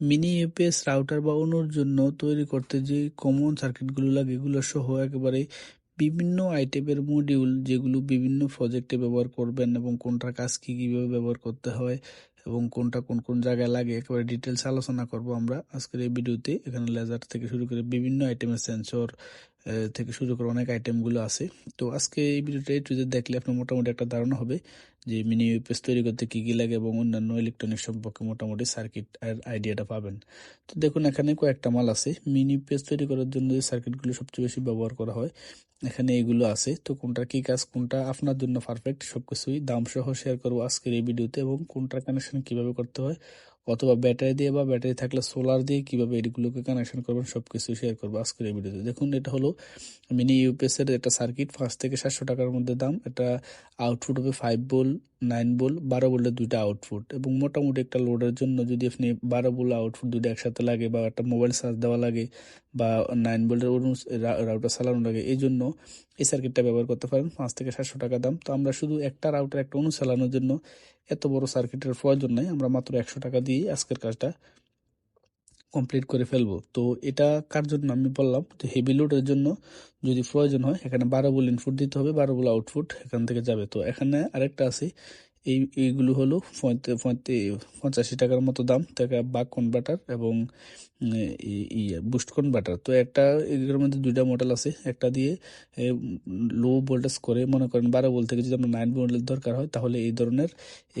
Mini UPS router বা অনুর জন্য তৈরি করতে যে কমন সার্কিটগুলো লাগে, এগুলো সহ একেবারে বিভিন্ন আইটেমের মডিউল যেগুলো বিভিন্ন প্রজেক্টে ব্যবহার করবেন এবং কোনটার কাজ কী কীভাবে ব্যবহার করতে হয় এবং কোনটা কোন কোন জায়গায় লাগে, একেবারে ডিটেলস আলোচনা করব আমরা আজকের এই ভিডিওতে এখানে লেজার থেকে শুরু করে বিভিন্ন আইটেমের সেন্সর থেকে শুরু করে অনেক আইটেমগুলো আছে। তো আজকে এই ভিডিওটা একটু দেখলে আপনার মোটামুটি একটা ধারণা হবে যে মিনি ইউপিএস তৈরি করতে কী কী লাগে এবং অন্যান্য ইলেকট্রনিক সম্পর্কে মোটামুটি সার্কিট আর আইডিয়াটা পাবেন। তো দেখুন, এখানে কয়েকটা মাল আছে। মিনি ইউপিএস তৈরি করার জন্য যে সার্কিটগুলো সবচেয়ে বেশি ব্যবহার করা হয়, এখানে এগুলো আছে। তো কোনটা কী কাজ, কোনটা আপনার জন্য পারফেক্ট সবকিছুই দাম সহ শেয়ার করব আজকের এই ভিডিওতে এবং কোনটার কানেকশন কীভাবে করতে হয় অথবা ব্যাটারি দিয়ে বা ব্যাটারি থাকলে সোলার দিয়ে কীভাবে এগুলোকে কানেকশন করবেন সব কিছু শেয়ার করব আজকের এই ভিডিওতে দেখুন, এটা হলো মিনি ইউপিএসের একটা সার্কিট পাঁচ থেকে সাতশো টাকার মধ্যে দাম। এটা আউটপুট হবে ফাইভ বোল নাইন বল বারো বলে দুইটা আউটপুট এবং মোটামুটি একটা লোডের জন্য যদি আপনি বারো বল আউটপুট দুইটা একসাথে লাগে বা একটা মোবাইল চার্জ দেওয়া লাগে বা নাইন বোল্টের রাউটার চালানো লাগে, এই জন্য এই সার্কিটটা ব্যবহার করতে পারেন। পাঁচ থেকে সাতশো টাকা দাম। তো আমরা শুধু একটা রাউটার একটা অনু চালানোর জন্য এত বড় সার্কিটের প্রয়োজন নাই। আমরা মাত্র একশো টাকা দিয়ে আজকের কাজটা কমপ্লিট করে ফেলব। তো এটা কার জন্য আমি বললাম, যে হেভি লোডের জন্য যদি প্রয়োজন হয়, এখানে বারো বল ইনপুট দিতে হবে, বারো বল আউটপুট এখান থেকে যাবে। তো এখানে আরেকটা আছে এই, এইগুলো হলো পঁচাশি টাকার মতো দাম। থেকে বাক কনভার্টার এবং বুস্ট কনভার্টার তো একটা এগুলোর মধ্যে দুইটা মডেল আছে। একটা দিয়ে লো ভোল্টেজ করে মনে করেন বারো ভোল্ট থেকে যদি আমরা নাইন ভোল্টের দরকার হয়, তাহলে এই ধরনের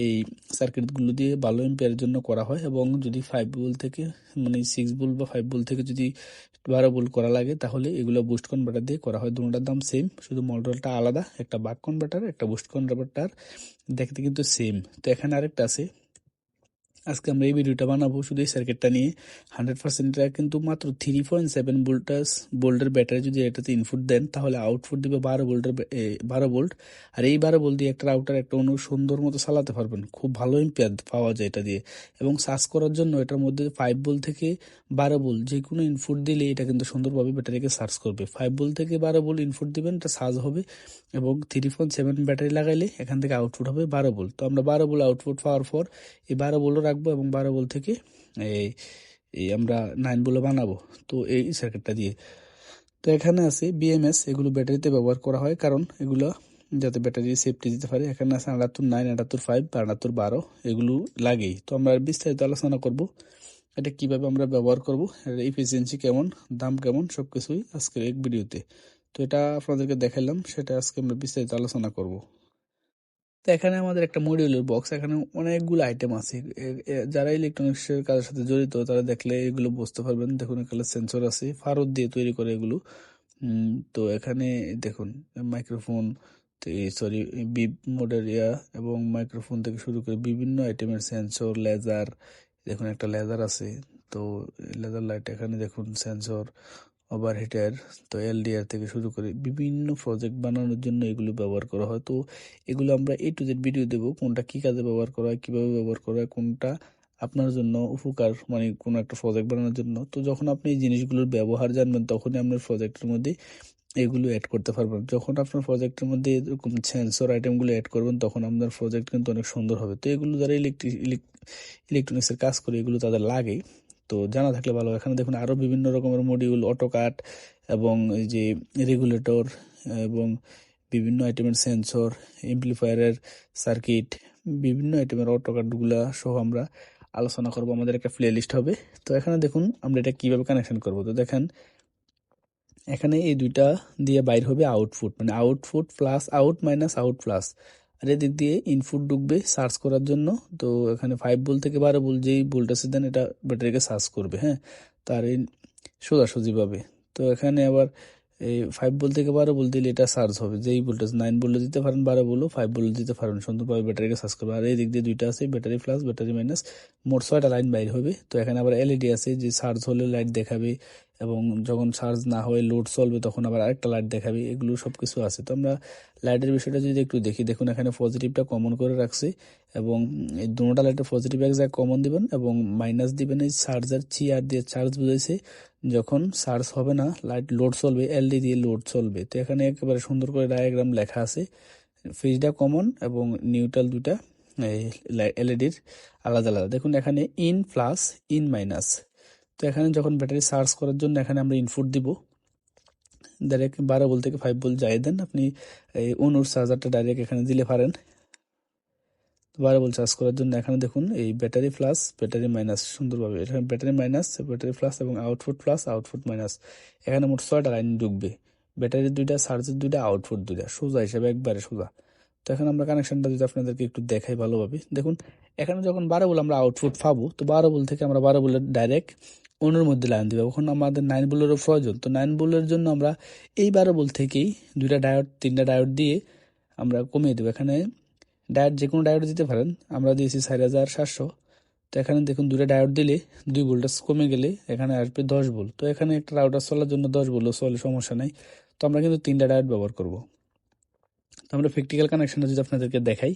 এই সার্কিটগুলো দিয়ে ভালো এম্পিয়ারের জন্য করা হয়। এবং যদি ফাইভ ভোল্ট থেকে মানে সিক্স ভোল্ট বা ফাইভ ভোল্ট থেকে যদি বারো ভোল্ট করা লাগে, তাহলে এগুলো বুস্ট কনভার্টার দিয়ে করা হয়। দুটার দাম সেম শুধু মডেলটা আলাদা। একটা বাক কনভার্টার একটা বুস্ট কনভার্টার দেখতে কিন্তু সেম তো এখানে আরেকটা আছে। আজকে আমরা এই ভিডিওটা বানাবো শুধু এই সার্কিটটা নিয়ে। হান্ড্রেড পার্সেন্টটা কিন্তু মাত্র থ্রি পয়েন্ট সেভেন ভোল্টাস বোল্টের ব্যাটারি যদি এটাতে ইনপুট দেন, তাহলে আউটপুট দিবে বারো ভোল্টের বারো ভোল্ট আর এই বারো ভোল্ট দিয়ে একটা রাউটার একটা অন্য সুন্দর মতো চালাতে পারবেন। খুব ভালো ইম্পিয়ার পাওয়া যায় এটা দিয়ে। এবং সার্চ করার জন্য এটার মধ্যে ফাইভ বোল্ট থেকে বারো বোল্ট যে কোনো ইনপুট দিলে এটা কিন্তু সুন্দরভাবে ব্যাটারিকে সার্চ করবে। ফাইভ বোল্ট থেকে বারো বোল্ট ইনপুট দিবেন, এটা সার্চ হবে। এবং থ্রি পয়েন্ট সেভেন ব্যাটারি লাগাইলে এখান থেকে আউটপুট হবে বারো বোল্ট তো আমরা বারো বোল্ট আউটপুট পাওয়ার পর এই বারো বোল্টও রাখব এবং বারো বোল্ট থেকে এই আমরা নাইন বোল্ট বানাবো। তো এই সার্কিটটা দিয়ে। তো এখানে আছে বিএমএস এগুলো ব্যাটারিতে ব্যবহার করা হয়। কারণ এগুলো যাতে ব্যাটারি সেফটি দিতে পারে, এখানে আছে আটাত্তর নাইন আটাত্তর ফাইভ বা আটাত্তর বারো, এগুলো লাগেই। তো আমরা বিস্তারিত আলোচনা করব, এটা কীভাবে আমরা ব্যবহার করব, এর ইফিসিয়েন্সি কেমন, দাম কেমন সব কিছুই আজকের এক ভিডিওতে তো এটা আপনাদেরকে দেখালাম, সেটা আজকে আমরা বিস্তারিত আলোচনা করব। তো এখানে আমাদের একটা মডিউলের বক্স এখানে অনেকগুলো আইটেম আছে। যারা ইলেকট্রনিক্সের কাজের সাথে জড়িত, তারা দেখলে এগুলো বুঝতে পারবেন। দেখুন, এখানে সেন্সর আছে, ফারত দিয়ে তৈরি করে এগুলো। তো এখানে দেখুন মাইক্রোফোন সরি বিপ মোডের ইয়া, এবং মাইক্রোফোন থেকে শুরু করে বিভিন্ন আইটেমের সেন্সর লেজার দেখুন একটা লেজার আছে। তো লেজার লাইট এখানে দেখুন সেন্সর ওভারহিটার তো এলডিআর থেকে শুরু করে বিভিন্ন প্রজেক্ট বানানোর জন্য এগুলো ব্যবহার করা হয়। তো এগুলো আমরা এ টু জেড ভিডিও দেবো, কোনটা কী কাজে ব্যবহার করা হয়, কীভাবে ব্যবহার করা হয়, কোনটা আপনার জন্য উপকার মানে কোনো একটা প্রজেক্ট বানানোর জন্য। তো যখন আপনি এই জিনিসগুলোর ব্যবহার জানবেন, তখনই আপনার প্রজেক্টের মধ্যে এগুলো অ্যাড করতে পারবেন। যখন আপনার প্রজেক্টের মধ্যে এরকম সেন্সর আইটেমগুলো অ্যাড করবেন, তখন আপনার প্রজেক্ট কিন্তু অনেক সুন্দর হবে। তো এগুলো যারা ইলেকট্রিক ইলেকট্রনিক্সের কাজ করে, এগুলো তাদের লাগে। তো জানা থাকলে ভালো। এখানে দেখুন আরও বিভিন্ন রকমের মডিউল অটোকাট এবং এই যে রেগুলেটর এবং বিভিন্ন আইটেমের সেন্সর এমপ্লিফায়ারের সার্কিট বিভিন্ন আইটেমের অটোকাটগুলা সহ আমরা আলোচনা করব। আমাদের একটা প্লে লিস্ট হবে। তো এখানে দেখুন আমরা এটা কীভাবে কানেকশন করব। তো দেখেন, এখানে এই দুইটা দিয়ে বাইর হবে আউটপুট মানে output plus out minus out plus আর এদিক দিয়ে ইনপুট ঢুকবে সার্চ করার জন্য। তো এখানে ফাইভ বোল থেকে বারো বোল যেই ভোল্টেজ দেন এটা ব্যাটারিকে সার্চ করবে হ্যাঁ? তার এই সোজাসুজিভাবে তো এখানে আবার এই ফাইভ বোল থেকে বারো বল দিলে এটা চার্জ হবে। যেই ভোল্টেজ নাইন বলে দিতে পারেন, বারো বলও ফাইভ বলে দিতে পারেন। সুন্দরভাবে ব্যাটারিকে সার্চ করবে। আর এই দিক দিয়ে দুইটা আছে ব্যাটারি প্লাস ব্যাটারি মাইনাস মোট ছয়টা লাইন বাইর হবে। তো এখানে আবার এলইডি আছে, যে চার্জ হলে লাইট দেখাবে। এবং যখন চার্জ না হয়ে লোড চলবে তখন আবার আরেকটা লাইট দেখাবে, এগুলো সব কিছু আছে। তো আমরা লাইটের বিষয়টা যদি একটু দেখি, দেখুন এখানে পজিটিভটা কমন করে রাখছি এবং এই দুটা লাইটের পজিটিভ এক জায়গায় কমন দিবেন এবং মাইনাস দিবেন এই চার্জার চিয়ার দিয়ে চার্জ বুঝাইছে, যখন চার্জ হবে না লাইট লোড চলবে এলডি দিয়ে লোড চলবে। তো এখানে একেবারে সুন্দর করে ডায়াগ্রাম লেখা আছে। ফ্রিজটা কমন এবং নিউট্রাল দুটা এই এলইডির আলাদা আলাদা। দেখুন এখানে ইন প্লাস ইন মাইনাস তো এখানে যখন ব্যাটারি চার্জ করার জন্য এখানে আমরা ইনপুট দিব ডাইরেক্ট বারো বল থেকে ফাইভ বল যাই দেন, আপনি এই অনুর চার্জারটা ডাইরেক্ট এখানে দিলে পারেন। বারো বল চার্জ করার জন্য এখানে দেখুন, এই ব্যাটারি প্লাস ব্যাটারি মাইনাস সুন্দরভাবে, এখানে ব্যাটারি মাইনাস ব্যাটারি প্লাস এবং আউটপুট প্লাস আউটপুট মাইনাস এখানে মোট ছয়টা লাইন ঢুকবে ব্যাটারি দুইটা চার্জের দুইটা আউটপুট দুইটা, সোজা হিসাবে একবারে সোজা। তো এখন আমরা কানেকশনটা যদি আপনাদেরকে একটু দেখাই ভালোভাবে, দেখুন, এখানে যখন বারো বল আমরা আউটপুট পাবো, তো বারো বল থেকে আমরা বারো বলের ডাইরেক্ট অনুর মধ্যে লাইন দেবে। এখন আমাদের নাইন বোলেরও প্রয়োজন। তো নাইন বোলের জন্য আমরা এই বারো বল থেকেই দুইটা ডায়োড তিনটা ডায়োড দিয়ে আমরা কমিয়ে দেবো। এখানে ডায়োড যে কোনো ডায়োড দিতে পারেন। আমরা দিয়েছি চার হাজার সাতশো। তো এখানে দেখুন দুটা ডায়োড দিলে দুই ভোল্টেজ কমে গেলে এখানে আসবে দশ ভোল্ট তো এখানে একটা রাউটার চলার জন্য দশ ভোল্ট চলে, সমস্যা নাই। তো আমরা কিন্তু তিনটা ডায়োড ব্যবহার করব। তো আমরা প্র্যাকটিক্যাল কানেকশনটা যদি আপনাদেরকে দেখাই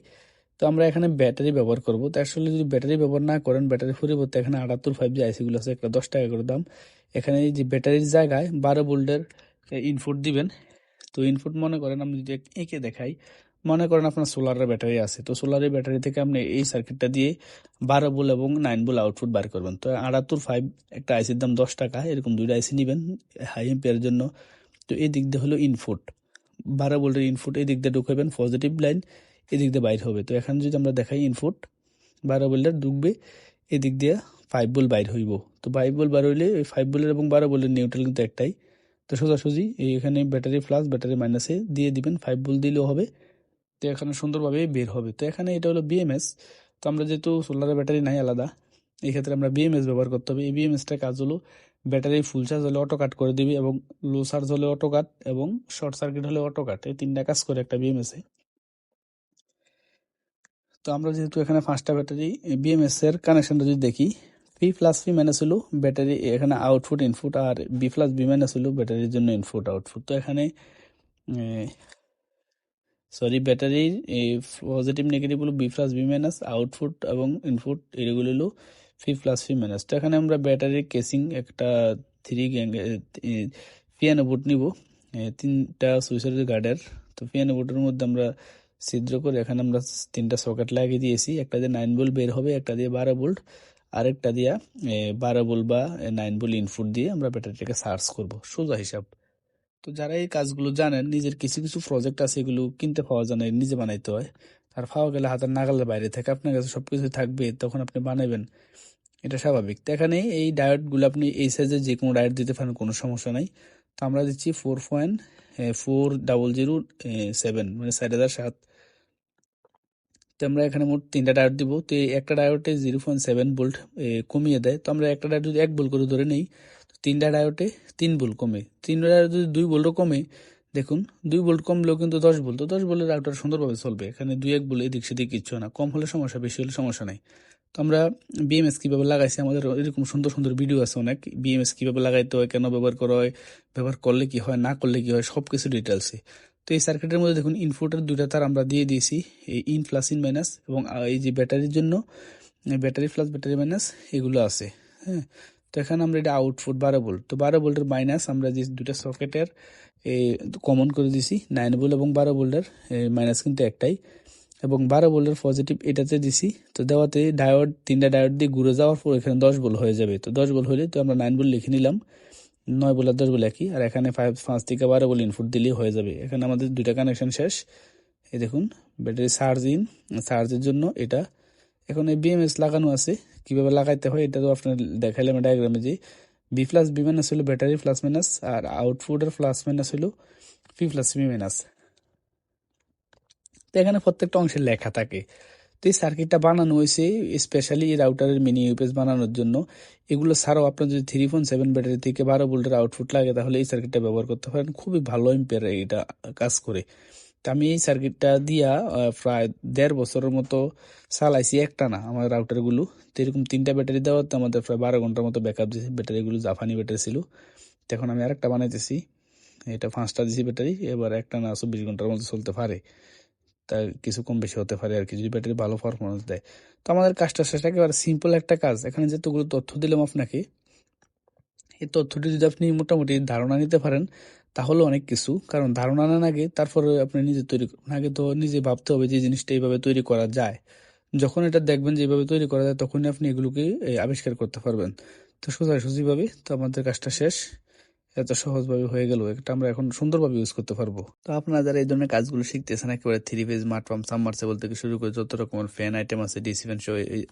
তো আমরা এখানে ব্যাটারি ব্যবহার করব। তো আসলে যদি ব্যাটারি ব্যবহার না করেন, ব্যাটারি পরিবর্তে এখানে আটাত্তর ফাইভ জি আইসিগুলো আছে, একটা দশ টাকা করে দাম। এখানে যে ব্যাটারির জায়গায় বারো বোল্টের ইনপুট দিবেন। তো ইনপুট মনে করেন, আমি যদি এঁকে দেখাই, মনে করেন আপনার সোলারের ব্যাটারি আছে। তো সোলারের ব্যাটারি থেকে আপনি এই সার্কিটটা দিয়ে বারো বোল এবং নাইন বোল আউটপুট বার করবেন। তো আটাত্তর ফাইভ একটা আইসির দাম দশ টাকা, এরকম দুইটা আইসি নেবেন হাই এম্পিয়ারের জন্য। তো এই দিক দিয়ে হলো ইনপুট বারো বোল্টের ইনপুট এই দিক দিয়ে ঢুকাবেন পজিটিভ লাইন এদিক দিয়ে বাইর হবে। তো এখানে যদি আমরা দেখাই ইনপুট বারো বোল্টের ঢুকবে, এদিক দিয়ে ফাইভ বোল বাইর হইব। তো ফাইভ বোল বার হইলে ওই ফাইভ বোলের এবং বারো বোলের নিউট্রাল কিন্তু একটাই। তো সোজাসুজি এখানে ব্যাটারি প্লাস ব্যাটারি মাইনাসে দিয়ে দিবেন ফাইভ বোল দিলেও হবে। তো এখানে সুন্দরভাবে বের হবে। তো এখানে এটা হলো বিএমএস তো আমরা যেহেতু সোলারের ব্যাটারি নাই আলাদা, এই ক্ষেত্রে আমরা বিএমএস ব্যবহার করতে হবে। এই বিএমএসটার কাজ হলো ব্যাটারি ফুল চার্জ হলে অটো কাট করে দিবে এবং লো চার্জ হলে অটো কাট এবং শর্ট সার্কিট হলে অটো কাট এই তিনটা কাজ করে একটা বিএমএসে তো আমরা যেহেতু এখানে পাঁচটা ব্যাটারি বিএমএস এর কানেকশনটা যদি দেখি পি প্লাস পি মাইনাস হলো ব্যাটারি এখানে আউটপুট ইনপুট আর বি প্লাস বি মাইনাস হলো ব্যাটারির জন্য ইনপুট আউটপুট তো এখানে সরি ব্যাটারির পজিটিভ নেগেটিভ হলো B plus B minus output এবং ইনপুট এগুলো হলো ফি প্লাস ফি মাইনাস তো এখানে আমরা ব্যাটারির কেসিং একটা থ্রি পিয়ানো বুট নিব। তিনটা সুইচের গার্ডের তো পিয়ানো মধ্যে আমরা ছিদ্র করে এখানে আমরা তিনটা সকেট লাগিয়ে দিয়েছি। একটা দিয়ে নাইন বোল্ট বের হবে, একটা দিয়ে বারো বোল্ট আরেকটা দিয়া বারো বোল্ট বা নাইন বোল্ট ইনপুট দিয়ে আমরা ব্যাটারিটাকে সার্চ করব, সোজা হিসাব। তো যারা এই কাজগুলো জানেন, নিজের কিছু কিছু প্রজেক্ট আছে, এগুলো কিনতে পাওয়া যায় না নিজে বানাইতে হয়। আর পাওয়া গেলে হাতের নাগালের বাইরে থেকে আপনার কাছে সব কিছু থাকবে, তখন আপনি বানাবেন এটা স্বাভাবিক। তো এখানে এই ডায়েটগুলো আপনি এই সাইজের যে কোনো ডায়েট দিতে পারেন, কোনো সমস্যা নাই। তো আমরা দিচ্ছি four point four double zero seven মানে চার হাজার সাত। তো আমরা এখানে মোট তিনটা ডায়োড দিব। তো একটা ডায়োডে জিরো পয়েন্ট সেভেন ভোল্ট কমিয়ে দেয়। তো আমরা একটা ডায়োড যদি এক ভোল্ট করে ধরে নেই তিনটা ডায়োডে তিন ভোল্ট কমে। তিনটা ডায়োড যদি দুই ভোল্টও কমে, দেখুন, দুই ভোল্ট কমলেও কিন্তু দশ ভোল্ট তো দশ ভোল্টের রাউটার সুন্দরভাবে চলবে। এখানে দুই, এক ভোল্ট এদিক সেদিক কিচ্ছু না। কম হলে সমস্যা, বেশি হলে সমস্যা নাই। তো আমরা বিএমএস কীভাবে লাগাইছি? আমাদের এরকম সুন্দর সুন্দর ভিডিও আছে অনেক। বিএমএস কীভাবে লাগাইতে হয়, কেন ব্যবহার করা হয়, ব্যবহার করলে কি হয়, না করলে কি হয় সব কিছু ডিটেলসে তো এই সার্কিটের মধ্যে দেখুন ইনপুটের দুটা তার আমরা দিয়ে দিয়েছি, এই ইন প্লাস ইন মাইনাস এবং এই যে ব্যাটারির জন্য ব্যাটারি প্লাস ব্যাটারি মাইনাস এগুলো আছে হ্যাঁ? তো এখানে আমরা এটা আউটপুট বারো ভোল্ট তো বারো ভোল্টের মাইনাস আমরা যে দুটা সকেটের কমন করে দিছি নাইন ভোল্ট এবং বারো ভোল্টের মাইনাস কিন্তু একটাই, এবং বারো ভোল্টের পজিটিভ এটাতে দিছি তো দেওয়াতে ডায়োড তিনটা ডায়োড দিয়ে ঘুরে যাওয়ার পর এখানে দশ ভোল্ট হয়ে যাবে, তো দশ ভোল্ট হলে তো আমরা নাইন ভোল্ট লিখে নিলাম নয় বলে দশ বলে একই, আর এখানে ফাইভ পাঁচ থেকে বারো বলে ইনপুট দিলেই হয়ে যাবে। এখানে আমাদের দুইটা কানেকশন শেষ। এই দেখুন ব্যাটারি চার্জ ইন চার্জের জন্য এটা, এখন এই বিএমএস লাগানো আছে, কীভাবে লাগাইতে হয় এটা তো আপনার দেখাইলাম ডায়াগ্রামে যে বি প্লাস বি মাইনাস হলো ব্যাটারি প্লাস মাইনাস আর আউটপুটের প্লাস মাইনাস হলো পি প্লাস বি মাইনাস তো এখানে প্রত্যেকটা অংশের লেখা থাকে। তো এই সার্কিটটা বানানো হয়েছে স্পেশালি এই রাউটারের মিনি ইউপিএস বানানোর জন্য। এগুলো ছাড়াও আপনার যদি থ্রি পয়েন্ট সেভেন ব্যাটারি থেকে বারো ভোল্টের আউটপুট লাগে, তাহলে এই সার্কিটটা ব্যবহার করতে পারেন। খুবই ভালো এম্পেয়ার এটা কাজ করে। তো আমি এই সার্কিটটা দিয়া প্রায় দেড় বছরের মতো চালাইছি একটা না আমার রাউটারগুলো তো এরকম তিনটা ব্যাটারি দেওয়াতে আমাদের প্রায় বারো ঘণ্টার মতো ব্যাকআপ দিয়েছে ব্যাটারিগুলো জাপানি ব্যাটারি ছিল, তো এখন আমি আরেকটা বানাইতেছি। এটা পাঁচটা দিছি ব্যাটারি এবার একটা না চব্বিশ ঘণ্টার মতো চলতে পারে। তা কিছু কম বেশি হতে পারে আর কি, যদি ব্যাটারি ভালো পারফরমেন্স দেয়। তো আমাদের কাজটা শেষ, একেবারে সিম্পল একটা কাজ। এখানে যেতগুলো তথ্য দিলাম আপনাকে, এই তথ্যটি যদি আপনি মোটামুটি ধারণা নিতে পারেন, তাহলে অনেক কিছু। কারণ ধারণা না আগে, তারপরে আপনি নিজে তৈরি আগে তো নিজে ভাবতে হবে যে জিনিসটা এইভাবে তৈরি করা যায়। যখন এটা দেখবেন যে এইভাবে তৈরি করা যায়, তখনই আপনি এগুলোকে আবিষ্কার করতে পারবেন। তো সোজাসুজিভাবে তো আমাদের কাজটা শেষ। এত সহজভাবে হয়ে গেল, এটা আমরা এখন সুন্দরভাবে ইউজ করতে পারব। তো আপনারা যারা এই ধরনের কাজগুলো শিখতেছেন, একেবারে three phase smart pump submersible থেকে শুরু করে যত রকমের ফ্যান আইটেম আছে ডিসি ফ্যান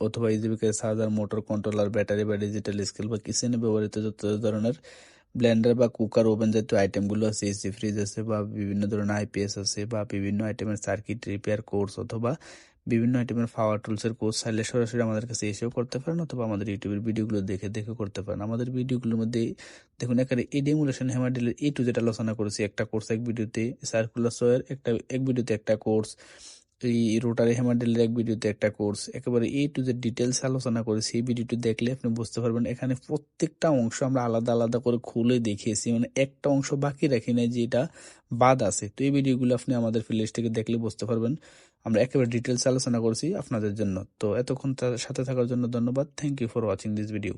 অথবা ইজিবিকে চার্জার মোটর কন্ট্রোলার ব্যাটারি বা ডিজিটাল স্কেল বা কিচেনে ব্যবহৃত যত ধরনের ব্লেন্ডার বা কুকার ওভেন জাতীয় আইটেমগুলো আছে এসি ফ্রিজ আছে বা বিভিন্ন ধরনের আইপিএস আছে বা বিভিন্ন আইটেমের সার্কিট রিপেয়ার কোর্স অথবা বিভিন্ন আইটেমের পাওয়ার টুলসের কোর্স চাইলে সরাসরি আমাদের কাছে এসেও করতে পারেন অথবা আমাদের ইউটিউবের ভিডিওগুলো দেখে দেখে করতে পারেন। আমাদের ভিডিওগুলোর মধ্যে দেখুন এখানে এই ডেমুলেশন হ্যামারডিলের এই টু যেটা আলোচনা করেছি। একটা কোর্স এক ভিডিওতে সার্কুলার সোয়ের একটা, এক ভিডিওতে একটা কোর্স এই রোটারি হ্যামারডিলের এক ভিডিওতে একটা কোর্স একেবারে এই টু যে ডিটেলস আলোচনা করেছি। এই ভিডিওটি দেখলে আপনি বুঝতে পারবেন এখানে প্রত্যেকটা অংশ আমরা আলাদা আলাদা করে খুলে দেখিয়েছি। মানে একটা অংশ বাকি রাখি নাই যে এটা বাদ আছে। তো এই ভিডিওগুলো আপনি আমাদের প্লেলিস্ট থেকে দেখলে বুঝতে পারবেন। আমরা একেবারে ডিটেলস আলোচনা করছি আপনাদের জন্য। তো এতক্ষণ তার সাথে থাকার জন্য ধন্যবাদ। Thank you for watching this video